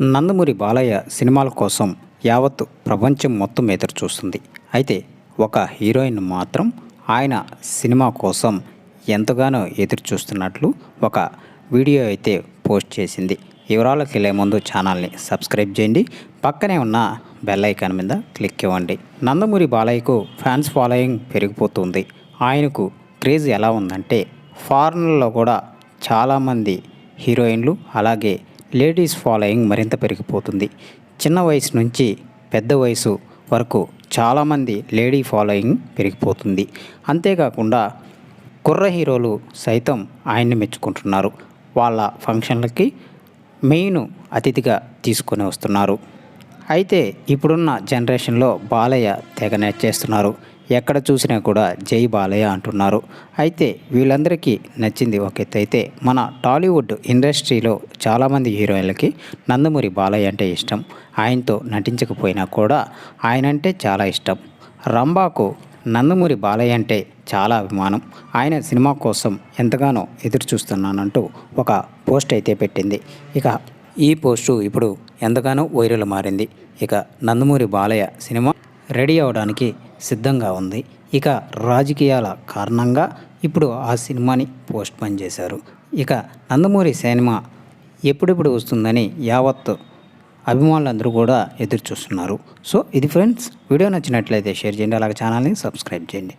నందమూరి బాలయ్య సినిమాల కోసం యావత్తు ప్రపంచం మొత్తం ఎదురు చూస్తుంది అయితే ఒక హీరోయిన్ మాత్రం ఆయన సినిమా కోసం ఎంతగానో ఎదురు చూస్తున్నట్లు ఒక వీడియో అయితే పోస్ట్ చేసింది. వివరాలకు వెళ్ళే ముందు ఛానల్ని సబ్స్క్రైబ్ చేయండి. పక్కనే ఉన్న బెల్ ఐకాన్ మీద క్లిక్ ఇవ్వండి. నందమూరి బాలయ్యకు ఫ్యాన్స్ ఫాలోయింగ్ పెరిగిపోతుంది. ఆయనకు క్రేజ్ ఎలా ఉందంటే ఫారెన్లో కూడా చాలామంది హీరోయిన్లు అలాగే లేడీస్ ఫాలోయింగ్ మరింత పెరిగిపోతుంది. చిన్న వయసు నుంచి పెద్ద వయసు వరకు చాలామంది లేడీ ఫాలోయింగ్ పెరిగిపోతుంది. అంతేకాకుండా కుర్ర హీరోలు సైతం ఆయన్ని మెచ్చుకుంటున్నారు. వాళ్ళ ఫంక్షన్లకి మెయిన్ అతిథిగా తీసుకొని వస్తున్నారు. అయితే ఇప్పుడున్న జనరేషన్లో బాలయ్య తెగ నచ్చేస్తున్నారు. ఎక్కడ చూసినా కూడా జై బాలయ్య అంటున్నారు. అయితే వీళ్ళందరికీ నచ్చింది ఒక ఎత్తు అయితే మన టాలీవుడ్ ఇండస్ట్రీలో చాలామంది హీరోయిన్లకి నందమూరి బాలయ్య అంటే ఇష్టం. ఆయనతో నటించకపోయినా కూడా ఆయన అంటే చాలా ఇష్టం. రంబాకు నందమూరి బాలయ్య అంటే చాలా అభిమానం. ఆయన సినిమా కోసం ఎంతగానో ఎదురు చూస్తున్నానంటూ ఒక పోస్ట్ అయితే పెట్టింది. ఇక ఈ పోస్టు ఇప్పుడు ఎంతగానో వైరల్ మారింది. ఇక నందమూరి బాలయ్య సినిమా రెడీ అవడానికి సిద్ధంగా ఉంది. ఇక రాజకీయాల కారణంగా ఇప్పుడు ఆ సినిమాని పోస్ట్ పోన్ చేశారు. ఇక నందమూరి సినిమా ఎప్పుడెప్పుడు వస్తుందని యావత్ అభిమానులందరూ కూడా ఎదురు చూస్తున్నారు సో ఇది ఫ్రెండ్స్ వీడియో నచ్చినట్లయితే షేర్ చేయండి అలాగే ఛానల్ని సబ్స్క్రైబ్ చేయండి.